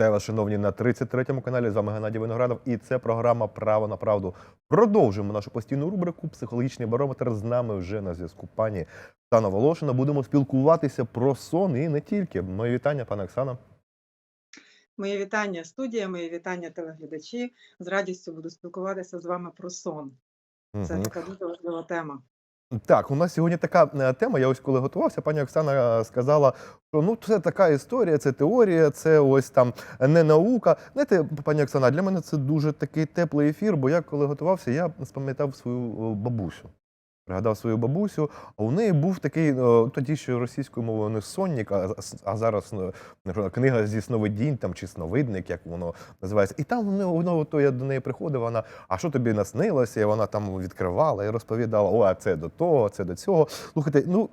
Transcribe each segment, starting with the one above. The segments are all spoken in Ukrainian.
Вітаю вас, шановні, на 33-му каналі. З вами Геннадій Виноградов. І це програма Право на правду. Продовжуємо нашу постійну рубрику Психологічний барометр. З нами вже на зв'язку пані Оксана Волошина. Будемо спілкуватися про сон і не тільки. Мої вітання, пане Оксана. Моє вітання студія, моє вітання телеглядачі. З радістю буду спілкуватися з вами про сон. Це Мгм. така дуже важлива тема. Так, у нас сьогодні така е, тема. Я ось коли готувався, пані Оксана е, сказала, що ну це така історія, це теорія, це ось там не наука. Знаєте, пані Оксана, для мене це дуже такий теплий ефір, бо я коли готувався, я спам'ятав свою е, бабусю. Пригадав свою бабусю, а у неї був такий е, тоді ще російською мовою не сонник, а, а зараз е, книга зі сновидінь там чи сновидник, як воно називається. І там воно, воно то я до неї приходив. Вона, а що тобі наснилося? І вона там відкривала і розповідала: о, а це до того, це до цього. Слухайте, ну.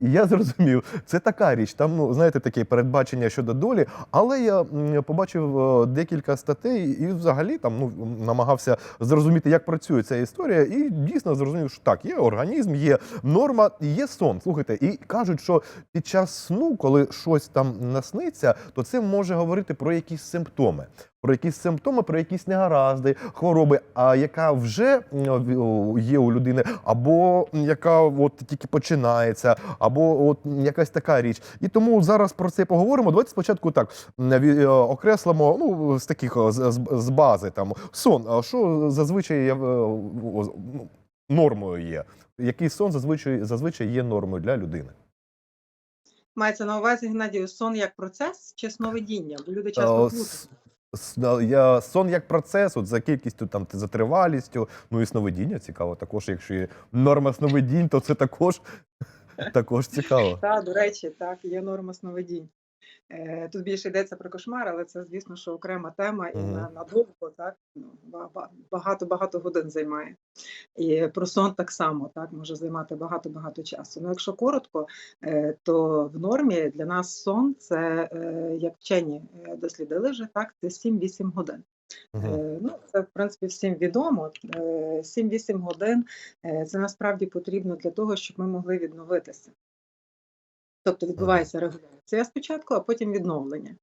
І Я зрозумів, це така річ. Там, ну знаєте, таке передбачення щодо долі. Але я побачив е, декілька статей і взагалі там ну намагався зрозуміти, як працює ця історія, і дійсно зрозумів, що так, є організм, є норма, є сон. Слухайте, і кажуть, що під час сну, коли щось там насниться, то це може говорити про якісь симптоми. Про якісь симптоми, про якісь негаразди, хвороби, а яка вже є у людини, або яка от тільки починається, або от якась така річ. І тому зараз про це поговоримо. Давайте спочатку так е, окреслимо ну, з таких з, з- бази там сон. А що зазвичай є, е, ну, нормою є? Який сон зазвичай зазвичай є нормою для людини? Мається на увазі Геннадію сон як процес чи сновидіння? Бо люди часто Е, плутають. Я сон як процес, от за кількістю там за тривалістю. Ну і сновидіння цікаво. Також, якщо є норма сновидінь, то це також, також цікаво. Так, до речі, так, є норма сновидінь. Е, Тут більше йдеться про кошмар, але це, звісно, що окрема тема і на, надовго, так, ну, ба- ба- багато-багато годин займає. І про сон так само, так, може займати багато-багато часу. Ну, якщо коротко, е, то в нормі для нас сон це, е, як вчені дослідили вже, так, це 7-8 годин. Мгм. Е, Ну, це, в принципі, всім відомо. Е, 7-8 годин це насправді потрібно для того, щоб ми могли відновитися. Тобто відбувається регуляція спочатку, а потім відновлення.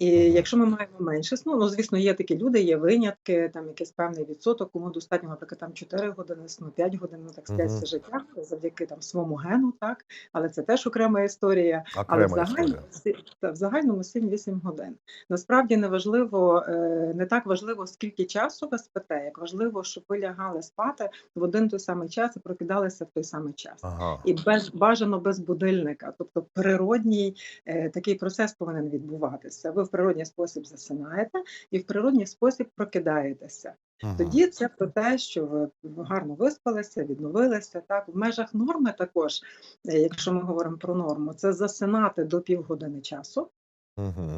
І якщо ми маємо менше сну, ну звісно, є такі люди, є винятки, там якийсь певний відсоток, кому достатньо, наприклад, там 4 години сну, 5 годин, ну так Мгм. все життя, завдяки там своєму гену, так, але це теж окрема історія. Але Окрема загальному, історія. в загальному 7-8 годин. Насправді не важливо, е, не так важливо, скільки часу ви спите, як важливо, щоб ви лягали спати в один той самий час і прокидалися в той самий час. Ага. І без бажано без будильника, тобто природній е, такий процес повинен відбуватися. Ви природній спосіб засинаєте і в природній спосіб прокидаєтеся. Мгм. Тоді це про те, що ви гарно виспалися, відновилися. Так, в межах норми також, е, якщо ми говоримо про норму, це засинати до півгодини часу.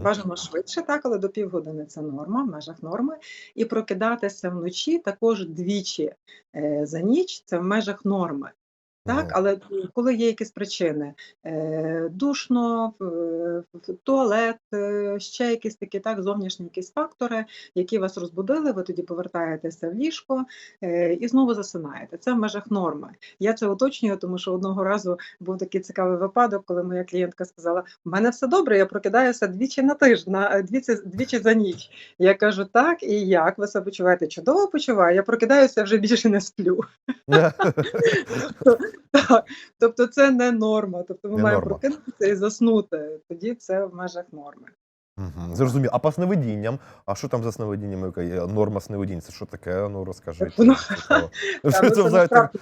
Бажано швидше, так, але до півгодини це норма, в межах норми. І прокидатися вночі також двічі е, за ніч, це в межах норми. Так, але коли є якісь причини, е, душно, туалет, е, ще якісь такі так, зовнішні якісь фактори, які вас розбудили, ви тоді повертаєтеся в ліжко е, і знову засинаєте. Це в межах норми. Я це уточнюю, тому що одного разу був такий цікавий випадок, коли моя клієнтка сказала: у мене все добре, я прокидаюся двічі на тиждень, двічі, двічі за ніч. Я кажу, так, і як ви себе почуваєте? Чудово почуваю, я прокидаюся вже більше не сплю. Так, тобто це не норма. Тобто ми Не маємо норма. прокинутися і заснути. Тоді це в межах норми. Мгм. Зрозумів. А по сновидінням? А що там за сновидіннями? Яка є норма сновидінь? Це що таке? Ну. Та, Що ну, це насправді,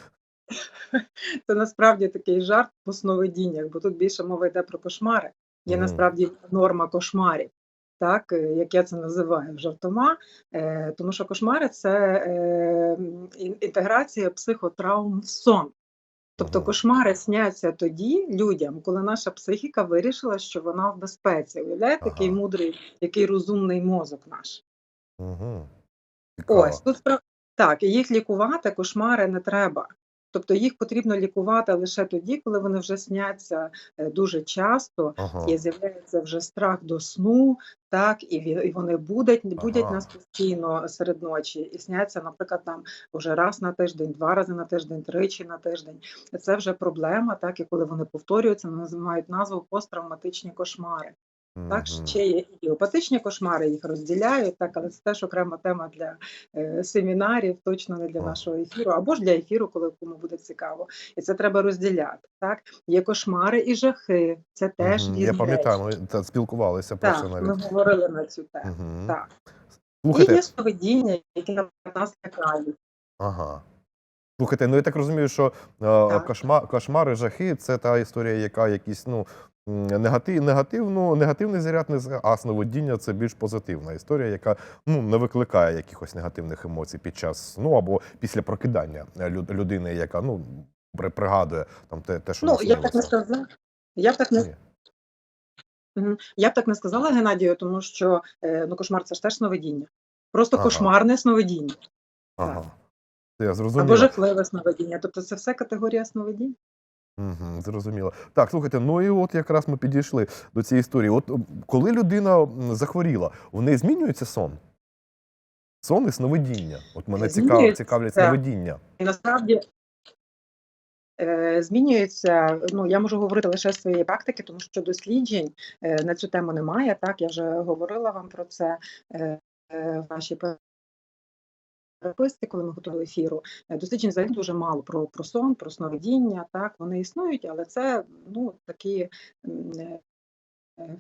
це насправді такий жарт по сновидіннях, бо тут більше мова йде про кошмари. Є Мгм. насправді норма кошмарів. Так, е, як я це називаю жартома, е, тому що кошмари це е, ін- інтеграція психотравм в сон. Тобто кошмари сняться тоді людям, коли наша психіка вирішила, що вона в безпеці. Уявляєте, який Ага. мудрий, який розумний мозок наш. Угу. Цікаво. Ось тут так, і їх лікувати кошмари не треба. Тобто їх потрібно лікувати лише тоді, коли вони вже сняться е, дуже часто, Ага. і з'являється вже страх до сну, так, і, вони будуть, будять Ага. нас постійно серед ночі, і сняться, наприклад, там вже раз на тиждень, два рази на тиждень, тричі на тиждень. Це вже проблема, так, і коли вони повторюються, вони мають назву посттравматичні кошмари. Так, ще є ідіопатичні кошмари, їх розділяють, так, але це теж окрема тема для е, семінарів, точно не для нашого ефіру, або ж для ефіру, коли кому буде цікаво. І це треба розділяти. Так, є кошмари і жахи. Це теж різні Я пам'ятаю, ми та, спілкувалися про Так, це ми навіть. говорили на цю тему. Мгм. Так. І Слухайте, є сновидіння, які нас лякають. ага. Слухайте, ну я так розумію, що е, Так. кошма, кошмари, жахи це та історія, яка якісь ну, негатив, негативну, негативний заряд а сновидіння це більш позитивна історія, яка ну, не викликає якихось негативних емоцій під час сну або після прокидання е, людини, яка ну, пригадує там, те, те, що Ну, я б так не сказала. Я б так не. Я б так не сказала Геннадію, тому що е, ну, кошмар це ж теж сновидіння. Просто Ага. кошмарне сновидіння Ага. Я або жахливе сновидіння. Тобто це все категорія сновидінь. Угу, зрозуміло. Так, слухайте, ну і от якраз ми підійшли до цієї історії. От коли людина захворіла, в неї змінюється сон? Сон і сновидіння. От мене цікав, цікавлять сновидіння. Насправді е, змінюється. Ну я можу говорити лише з своєї практики, тому що досліджень е, на цю тему немає. Так, я вже говорила вам про це е, в нашій переписці, коли ми готували ефіру. Е, Досліджень взагалі дуже мало про, про сон, про сновидіння. Так, вони існують, але це ну такі. е, е,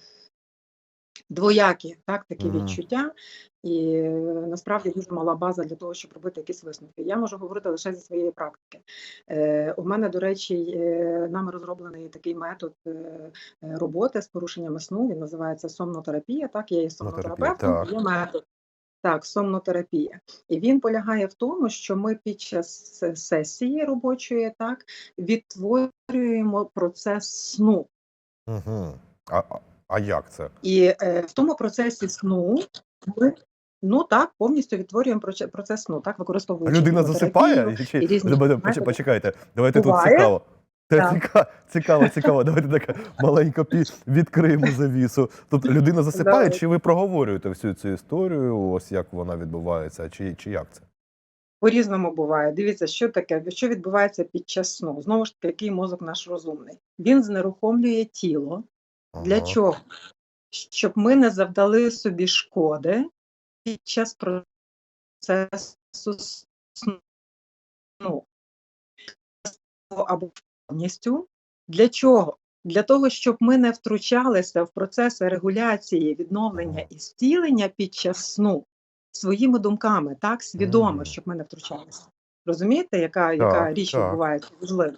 Двоякі, так, такі Мгм. відчуття, і насправді дуже мала база для того, щоб робити якісь висновки. Я можу говорити лише зі своєї практики. Е, у мене, до речі, е, нами розроблений такий метод е, роботи з порушеннями сну. Він називається сомнотерапія. Так, я є сомнотерапевтом, є метод. Так, сомнотерапія. І він полягає в тому, що ми під час сесії робочої так відтворюємо процес сну. Угу. А, а, як це? І е, в тому процесі сну ми ну так повністю відтворюємо процес сну, так А використовуючи людина засипає? Чи... і різні Почекайте, давайте Буває. тут цікаво. Цікаво, цікаво, цікаво. Давайте так маленько пі- відкриємо завісу. Тобто людина засипає, чи ви проговорюєте всю цю історію, ось як вона відбувається, чи, чи як це? По-різному буває. Дивіться, що таке, що відбувається під час сну. Знову ж таки, який мозок наш розумний. Він знерухомлює тіло. Для чого? Щоб ми не завдали собі шкоди під час процесу сну. Або повністю. Для чого? Для того, щоб ми не втручалися в процеси регуляції, відновлення і зцілення під час сну своїми думками, так, свідомо, щоб ми не втручалися. Розумієте, яка, яка Так, річ відбувається важлива?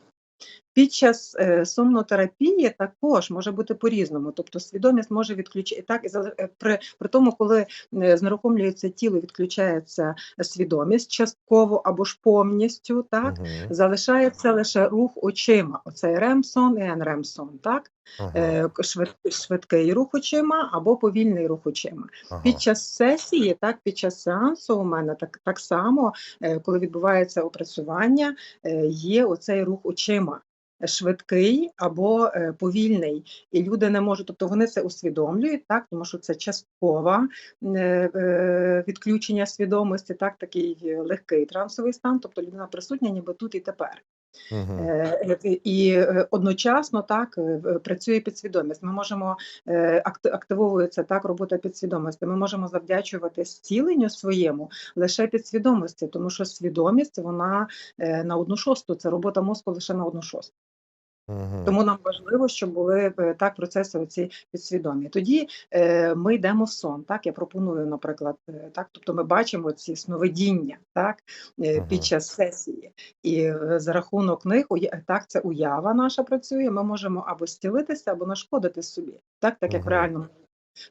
Під час е, сомнотерапії також може бути по-різному, тобто свідомість може відключити так е, при, при тому, коли е, знерухомлюється тіло, відключається свідомість частково або ж повністю, так Мгм. залишається лише рух очима. Оцей ремсон і енремсон, так Ага. е, швид, швидкий рух очима або повільний рух очима. Ага. Під час сесії, так під час сеансу у мене так, так само, е, коли відбувається опрацювання, е, є оцей рух очима. Швидкий або е, повільний, і люди не можуть, тобто вони це усвідомлюють, так тому що це часткове е, відключення свідомості, так такий е, легкий трансовий стан, тобто людина присутня, ніби тут і тепер. Е, І одночасно так працює підсвідомість. Ми можемо активовується так робота підсвідомості. Ми можемо завдячувати зціленню своєму лише підсвідомості, тому що свідомість вона на одну шосту. Це робота мозку лише на одну шосту. Мгм. Тому нам важливо, щоб були е, так процеси оці підсвідомі. Тоді е, ми йдемо в сон. Так я пропоную, наприклад, е, так, тобто ми бачимо ці сновидіння, так угу. Під час сесії, і за рахунок них так це уява наша працює. Ми можемо або стілитися, або нашкодити собі, так, так як в реальному.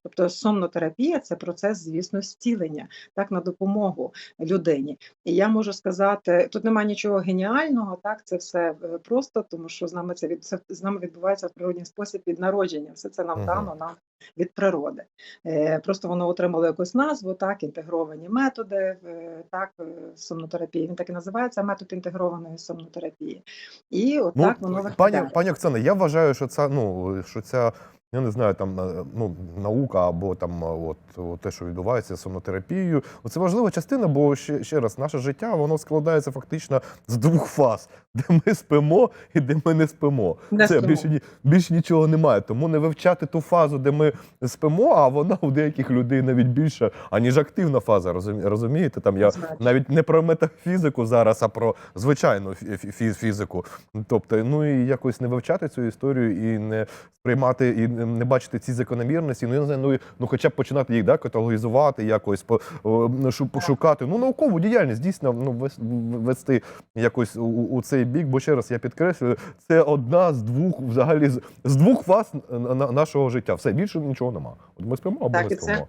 Тобто сомнотерапія це процес, звісно, зцілення, так на допомогу людині. І я можу сказати, тут немає нічого геніального, так це все е, просто, тому що з нами це від це з нами відбувається в природній спосіб від народження. Все це нам Мгм. дано нам від природи. Е, Просто воно отримало якусь назву, так, інтегровані методи, е, так, е, сомнотерапії. Він так і називається метод інтегрованої сомнотерапії. І от Ну, воно пані, виглядає. пані Оксана, я вважаю, що ця, ну, що ця я не знаю, там ну, наука або там от, от те, що відбувається з сонотерапією. Це важлива частина, бо ще, ще раз, наше життя воно складається фактично з двох фаз, де ми спимо і де ми не спимо. Не Це спимо. більше більш нічого немає. Тому не вивчати ту фазу, де ми спимо, а вона у деяких людей навіть більша, аніж активна фаза. розумі- Розумієте? Там я навіть не про метафізику зараз, а про звичайну фі- фі- фі- фізику. Тобто, ну і якось не вивчати цю історію і не сприймати, і не бачити ці закономірності. Ну я не знаю, ну, ну хоча б починати їх да, каталогізувати, якось шу- пошукати. Ну, наукову діяльність дійсно ну, вести якось у, у цей бік, бо ще раз я підкреслюю, це одна з двох взагалі з, з двох фаз на- на- нашого життя. Все більше нічого нема. От ми спимо або Так, не спимо.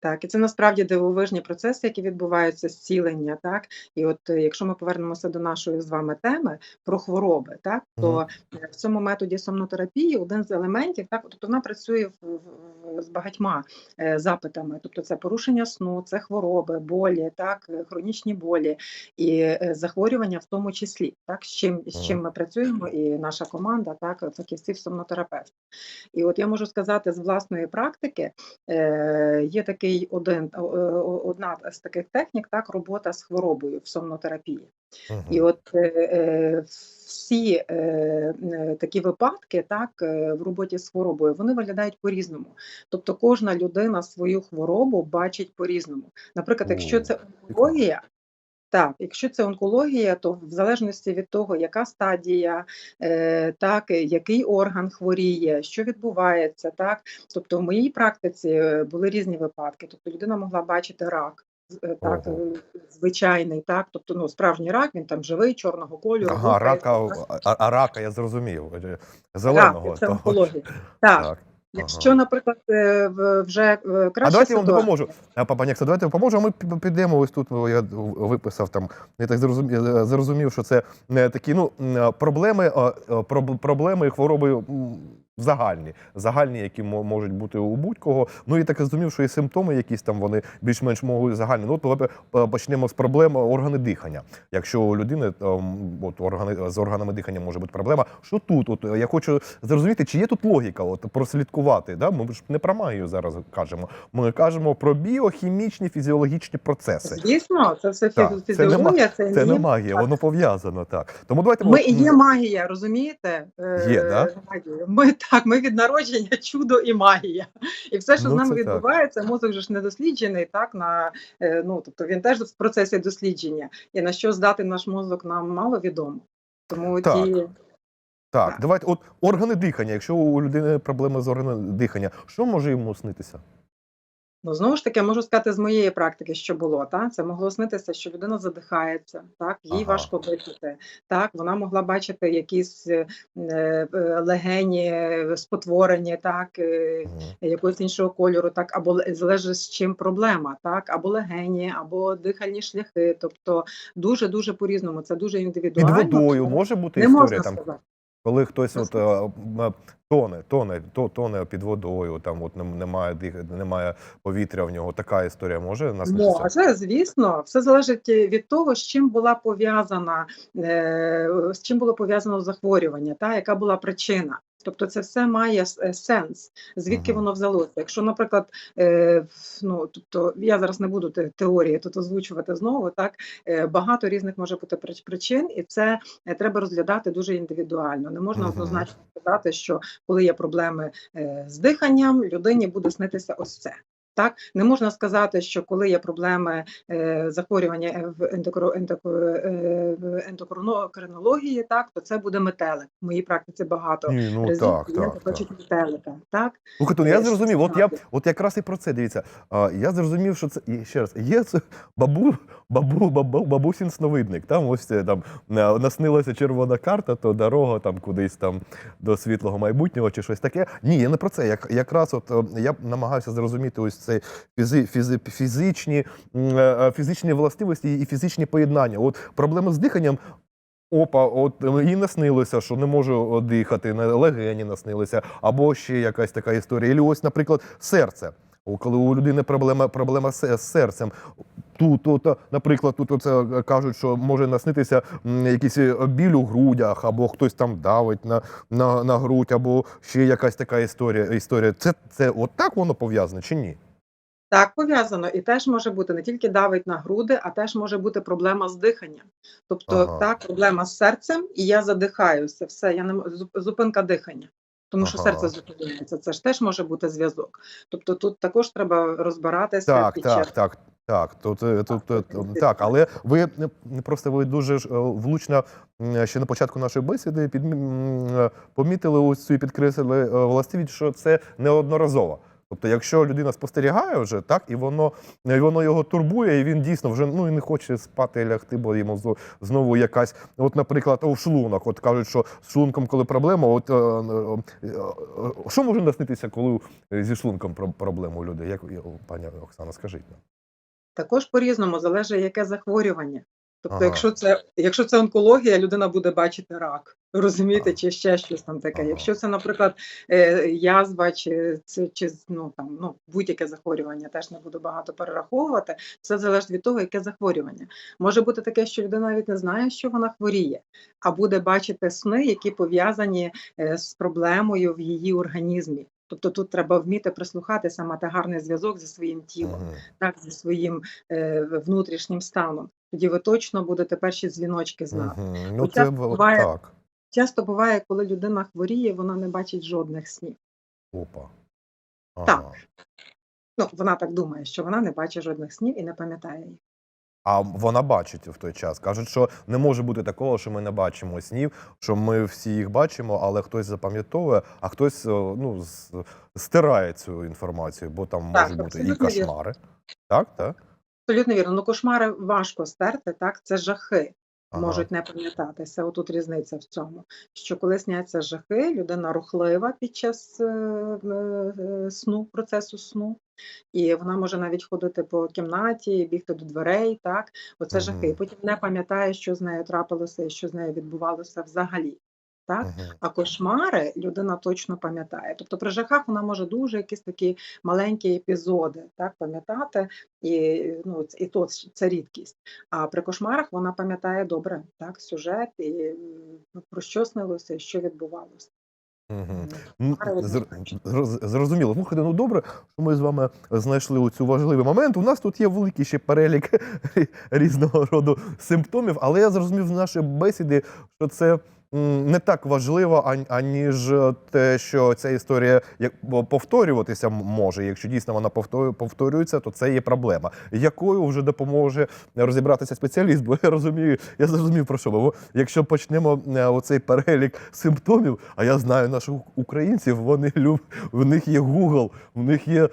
Так, і це насправді дивовижні процеси, які відбуваються зцілення. Так, і от е, якщо ми повернемося до нашої з вами теми про хвороби, так? То е, в цьому методі сомнотерапії один з елементів, так, тобто вона працює в, в- з багатьма е, запитами, тобто це порушення сну, це хвороби, болі, так, е, хронічні болі і е, захворювання в тому числі, так, з чим з чим ми працюємо, і наша команда, так, фахівців сомнотерапевтів. І от я можу сказати з власної практики, е, є такий один о- одна з таких технік, так робота з хворобою в сомнотерапії. Угу. І от е, е, всі е, е, такі випадки, так е, в роботі з хворобою, вони виглядають по-різному. Тобто кожна людина свою хворобу бачить по-різному. Наприклад, якщо це онкологія. Так, якщо це онкологія, то в залежності від того, яка стадія, е, так, е, який орган хворіє, що відбувається, так. Тобто в моїй практиці е, були різні випадки. Тобто людина могла бачити рак, так, звичайний, так, тобто ну, справжній рак, він там живий, чорного кольору. Ага, рака, так. а, а рака я зрозумів. Зеленого. це онкологія. Так, Так. Якщо, наприклад, е, вже краще. А давайте я вам допоможу. А, Папа Нікса, давайте допоможу. а Ми підемо ось тут. Я виписав там. Я так зрозумів, зрозумів що це е, такі ну проблеми, е, е, проб- проблеми хвороби загальні, загальні, які мо- можуть бути у будь-кого. Ну і так зрозумів, що і симптоми, якісь там вони більш-менш можуть загальні. Ну, от е, почнемо з проблем органи дихання. Якщо у людини ем, от органи з органами дихання може бути проблема, що тут? От е, я хочу зрозуміти, чи є тут логіка, от прослідкувати. Да? Ми ж не про магію зараз кажемо. Ми кажемо про біохімічні фізіологічні процеси. Звісно, це все Так, фізі- це не фізіологія, це, Це не магія, воно пов'язано так. Тому давайте Ми і є магія, розумієте? Е, Є, да? Геннадію? Ми так, ми від народження чудо і магія. І все, що Ну, з нами відбувається, так. мозок же ж не досліджений, так на е, ну тобто він теж в процесі дослідження. І на що здати наш мозок нам мало відомо. Тому Так. ті Так, Так. давайте. От органи дихання. Якщо у людини проблеми з органами дихання, що може йому снитися? Ну, знову ж таки, я можу сказати з моєї практики, що було. Так? Це могло снитися, що людина задихається, так? їй Ага. важко дихати. Так? Вона могла бачити якісь е, е, легені спотворені, так? е, якогось іншого кольору, так, або ле- залежить з чим проблема, так, або легені, або дихальні шляхи. Тобто дуже-дуже по-різному. Це дуже Під індивідуально. водою може бути не історія можна там, сказати. Коли хтось от, е, тоне, тоне, то, тоне під водою, там от немає немає повітря в нього. Така історія може нас Може, звісно, все залежить е, від того, з чим була пов'язана, е, з чим було пов'язано захворювання, та яка була причина. Тобто це все має е, сенс, звідки воно взялося. Якщо, наприклад, е, ну тобто я зараз не буду теорії тут озвучувати знову, так е, багато різних може бути причин, і це е, треба розглядати дуже індивідуально. Не можна однозначно сказати, що коли є проблеми е, з диханням, людині буде снитися ось це. Так, не можна сказати, що коли є проблеми е, захворювання е, в е, в ендокринології, так то це буде метелик. В моїй практиці багато Ні, ну разів так, так, так. хочуть метелика. Так Слухайте, ну я зрозумів. От я от якраз і про це дивіться. А, я зрозумів, що це і ще раз є це бабу, бабу, бабу, бабусін сновидник. Там ось це, там на- наснилася червона карта, то дорога там кудись там до світлого майбутнього чи щось таке. Ні, я не про це. Як якраз от я намагався зрозуміти ось цей фізи, фізи, фізичні, е, фізичні властивості і фізичні поєднання. От проблеми з диханням. Опа, от їй наснилося, що не можу дихати, на легені наснилися, або ще якась така історія. І ось, наприклад, серце. Коли у людини проблема, проблема з серцем. Тут, тут, е, наприклад, тут оце е, кажуть, що може наснитися якийсь е, біль у грудях, або хтось там давить на, на, на грудь, або ще якась така історія. історія. Це, це от так воно пов'язане чи ні? Так, пов'язано. І теж може бути не тільки давить на груди, а теж може бути проблема з диханням. Тобто, Ага. так, проблема з серцем, і я задихаюся. Все, я не зупинка дихання. Тому що серце зупиняється. Це ж теж може бути зв'язок. Тобто тут також треба розбиратися Так, під так, час. так. Так, тут, е, тут, Так, е, тут так, але ви просто ви дуже е, влучно ще на початку нашої бесіди під, помітили ось цю підкреслили властивість, що це неодноразово. Тобто, якщо людина спостерігає вже, так, і воно, і воно його турбує, і він дійсно вже ну, і не хоче спати лягти, бо йому знову якась, от, наприклад, у шлунок. От кажуть, що з шлунком, коли проблема, от, е, е, е, що може наснитися, коли зі шлунком про- проблема у людей? Як, пані Оксана, скажіть нам. Також по-різному залежить, яке захворювання. Тобто, Ага. якщо це якщо це онкологія, людина буде бачити рак, розумієте, Ага. чи ще щось там таке. Ага. Якщо це, наприклад, е, язва, чи це чи ну там ну будь-яке захворювання, теж не буду багато перераховувати. Все залежить від того, яке захворювання. Може бути таке, що людина навіть не знає, що вона хворіє, а буде бачити сни, які пов'язані е, з проблемою в її організмі. Тобто тут треба вміти прислухатися, мати гарний зв'язок зі своїм тілом Мгм. так, зі своїм е, внутрішнім станом. Тоді ви точно будете перші дзвіночки знати. Мгм. Ну, це буває- так. Часто буває, коли людина хворіє, вона не бачить жодних снів. Опа. Так. Ну, вона так думає, що вона не бачить жодних снів і не пам'ятає їх. А вона бачить в той час. Кажуть, що не може бути такого, що ми не бачимо снів, що ми всі їх бачимо, але хтось запам'ятовує, а хтось ну, стирає цю інформацію, бо там Так, можуть бути і кошмари. вірно. Так, так. Абсолютно вірно. Ну, кошмари важко стерти, так? Це жахи. Ага. можуть не пам'ятатися. Отут різниця в цьому. Що коли сняться жахи, людина рухлива під час е, е, сну, процесу сну, і вона може навіть ходити по кімнаті, бігти до дверей. Так, оце ага. жахи. Потім не пам'ятає, що з нею трапилося і що з нею відбувалося взагалі. Так, а кошмари людина точно пам'ятає. Тобто при жахах вона може дуже якісь такі маленькі епізоди так, пам'ятати, і, ну, і то це рідкість. А при кошмарах вона пам'ятає добре так, сюжет і про що снилося, і що відбувалося. Ну, зр- Зрозуміло. Слухайте, ну добре, що ми з вами знайшли цю важливий момент. У нас тут є великий ще перелік різного роду симптомів, але я зрозумів з нашої бесіди, що це не так важливо, ан- аніж те, що ця історія повторюватися може. Якщо дійсно вона повторю- повторюється, то це є проблема, якою вже допоможе розібратися спеціаліст. Бо я розумію, я зрозумів про що. Бо якщо почнемо е, оцей перелік симптомів, а я знаю наших українців, вони люб, в них є Google, в них є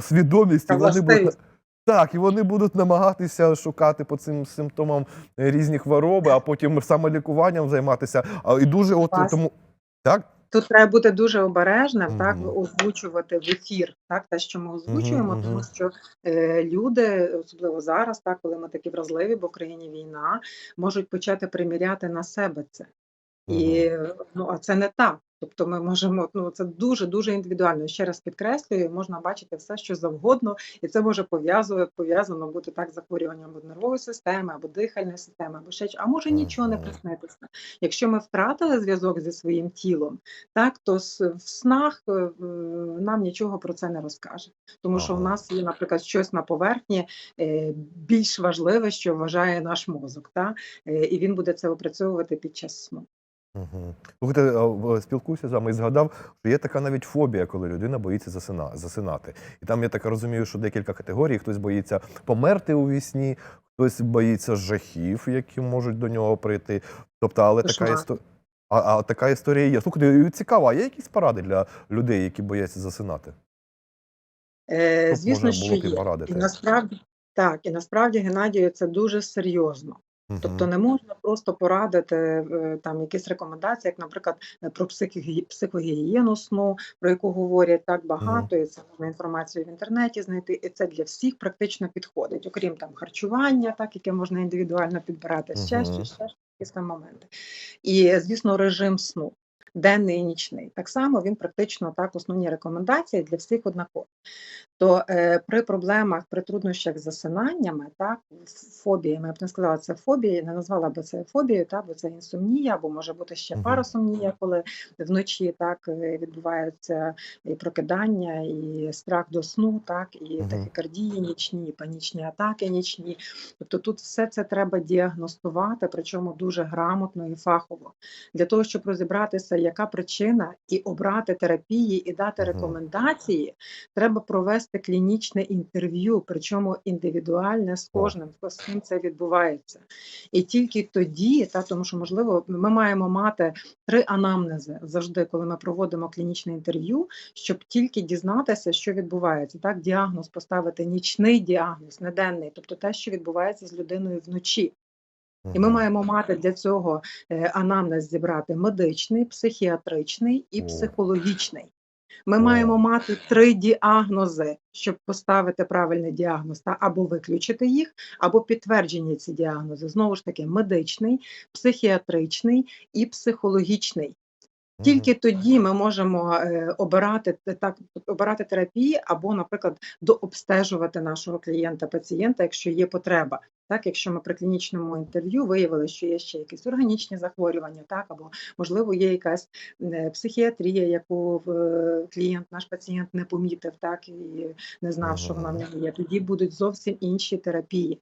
свідомість, і вони будуть. Так, і вони будуть намагатися шукати по цим симптомам різні хвороби, а потім самолікуванням займатися. А і дуже от Клас. тому так. Тут треба бути дуже обережним, так озвучувати в ефір, так те, що ми озвучуємо, мгм. тому що е, люди, особливо зараз, так коли ми такі вразливі, бо в країні війна, можуть почати приміряти на себе це. І ну а це не так. Тобто ми можемо, ну це дуже дуже індивідуально. Ще раз підкреслюю, можна бачити все, що завгодно, і це може пов'язувати пов'язано бути так захворюванням або нервової системи, або дихальної системи, або ще а може нічого не приснитися. Якщо ми втратили зв'язок зі своїм тілом, так то в снах е, нам нічого про це не розкаже, тому що в нас є, наприклад, щось на поверхні е, більш важливе, що вважає наш мозок, та е, і він буде це опрацьовувати під час сну. Угу. Слухайте, спілкуюся з вами і згадав, що є така навіть фобія, коли людина боїться засина, засинати. І там я так розумію, що декілька категорій. Хтось боїться померти у вісні, хтось боїться жахів, які можуть до нього прийти. Тобто, але така історія. А, а така історія є. Слухайте, цікаво, а є якісь поради для людей, які бояться засинати? Е, звісно, що є. І насправді так, і насправді Геннадію це дуже серйозно. Тобто не можна просто порадити е, там якісь рекомендації, як, наприклад, е, про психогігієну сну, про яку говорять так багато, і це можна інформацію в інтернеті знайти. І це для всіх практично підходить, окрім там харчування, так яке можна індивідуально підбирати, ще щось, ще щось, якісь там моменти. І звісно, режим сну. Денний і нічний. Так само він практично так основні рекомендації для всіх однакові. То е, при проблемах, при труднощах з засинаннями, так, фобіями, я б не сказала це фобії, не назвала би це фобією, так, бо це інсомнія, або може бути ще парасомнія, коли вночі так е, відбуваються і прокидання, і страх до сну, так, і тахікардії нічні, і панічні атаки нічні. Тобто тут все це треба діагностувати, причому дуже грамотно і фахово, для того, щоб розібратися, яка причина, і обрати терапії, і дати рекомендації, треба провести клінічне інтерв'ю, причому індивідуальне з кожним, з ким це відбувається. І тільки тоді, та тому що можливо, ми маємо мати три анамнези завжди, коли ми проводимо клінічне інтерв'ю, щоб тільки дізнатися, що відбувається. Так, діагноз поставити нічний діагноз, не денний, тобто те, що відбувається з людиною вночі. І ми маємо мати для цього е, анамнез зібрати медичний, психіатричний і психологічний. Ми маємо мати три діагнози, щоб поставити правильний діагноз, та або виключити їх, або підтверджені ці діагнози. Знову ж таки, медичний, психіатричний і психологічний. Тільки тоді ми можемо е, обирати так, обирати терапії або, наприклад, дообстежувати нашого клієнта, пацієнта, якщо є потреба. Так, якщо ми при клінічному інтерв'ю виявили, що є ще якісь органічні захворювання, так або можливо є якась е, психіатрія, яку е, клієнт, наш пацієнт не помітив, так і не знав, що вона в нього є. Тоді будуть зовсім інші терапії.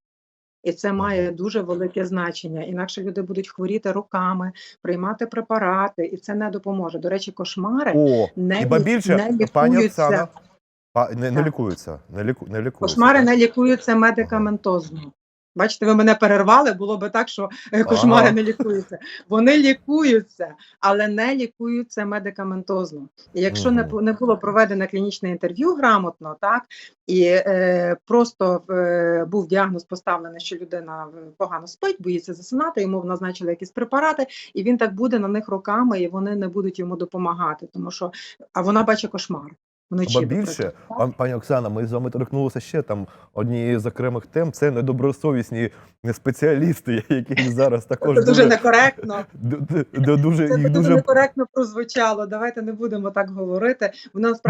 І це має дуже велике значення. Інакше люди будуть хворіти роками, приймати препарати, і це не допоможе. До речі, кошмари О, не хіба більше, не пані лікуються. Оксана, а не, не лікуються, не, ліку, не лікуються. Кошмари не лікуються медикаментозно. Бачите, ви мене перервали, було би так, що е, кошмари Ага. не лікуються. Вони лікуються, але не лікуються медикаментозно. І якщо не, не було проведено клінічне інтерв'ю грамотно, так і е, просто е, був діагноз поставлений, що людина е, погано спить, боїться засинати, йому назначили якісь препарати, і він так буде на них роками, і вони не будуть йому допомагати, тому що а вона бачить кошмар. Вночі, Або більше, пан, пані Оксана, ми з вами торкнулися ще там однієї з окремих тем. Це недобросовісні спеціалісти, які зараз також Це дуже некоректно. дуже Це їх дуже дуже некоректно прозвучало. Давайте не будемо так говорити.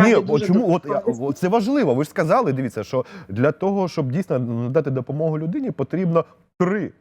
Ні, дуже чому от от це важливо. Ви ж сказали, дивіться, що для того, щоб дійсно надати допомогу людині, потрібно три.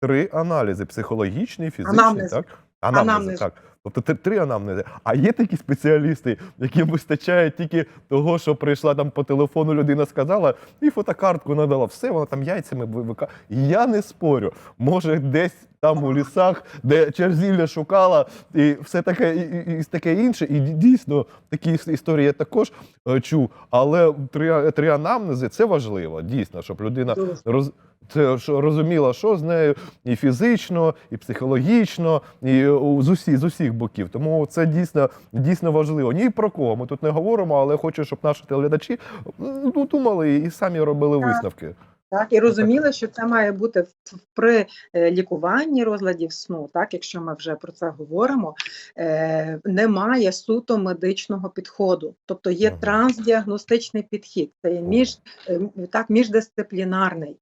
Три аналізи: психологічний, фізичний, Анамнези. так? Анамнези, Анамнези. так. Тобто три, три анамнези. А є такі спеціалісти, яким вистачає тільки того, що прийшла там по телефону, людина сказала, і фотокартку надала. Все, вона там яйцями вивика. Я не спорю. Може, десь там у лісах, де черзілля шукала, і все таке, і, і, і таке інше. І дійсно такі історії я також е, чув. Але три, три анамнези це важливо, дійсно, щоб людина роз, це, що розуміла, що з нею і фізично, і психологічно, і з, усі, з усіх боків. Тому це дійсно, дійсно важливо. Ні про кого ми тут не говоримо, але хочу, щоб наші телеглядачі ну, думали і самі робили Так. висновки. Так, і розуміли, що це має бути при е, лікуванні розладів сну, так, якщо ми вже про це говоримо, е, немає суто медичного підходу. Тобто є трансдіагностичний підхід, це є між, е, так, міждисциплінарний.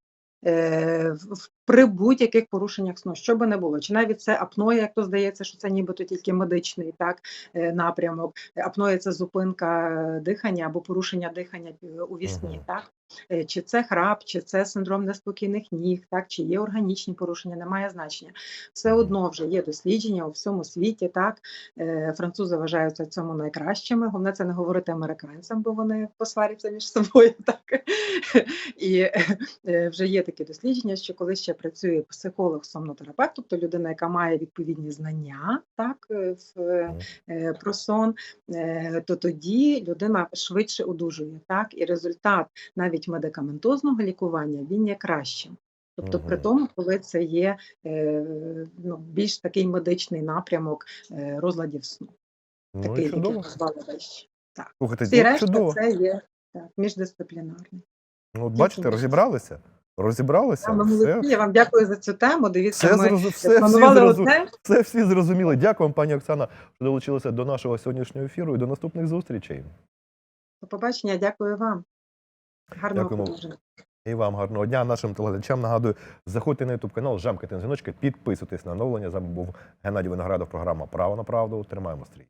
Е, При будь-яких порушеннях сну, що би не було, чи навіть це апноя, як то здається, що це нібито тільки медичний так, е, напрямок. Апноя це зупинка е, дихання або порушення дихання у вісні, так? Е, Чи це храп, чи це синдром неспокійних ніг, так чи є органічні порушення, немає значення. Все одно вже є дослідження у всьому світі. Так Е, французи вважаються цьому найкращими. Головне це не говорити американцям, бо вони посваряться між собою. Так і е, вже є такі дослідження, що коли ще працює психолог, сомнотерапевт, тобто людина, яка має відповідні знання, так в про сон, то тоді людина швидше одужує. Так, і результат навіть медикаментозного лікування він є кращим. Тобто, при тому, коли це є е, ну, більш такий медичний напрямок е, розладів сну, Ну, такий, який чудово. назвали вище. Слухайте, Всі решта чудово. це є так, міждисциплінарний. Ну, от бачите, розібралися? Розібралися. Саме Все. Я вам дякую за цю тему. Дивіться, все, ми все, планували зрозу- одне. Це всі зрозуміли. Дякую вам, пані Оксана, що долучилися до нашого сьогоднішнього ефіру і до наступних зустрічей. До побачення, дякую вам. Гарного Дякуємо. продовження. І вам гарного дня. Нашим телеглядачам нагадую, заходьте на YouTube канал, жамкайте на дзвіночки, підписуйтесь на оновлення. З вами був Геннадій Виноградов, програма Право на правду. Тримаємо стрій.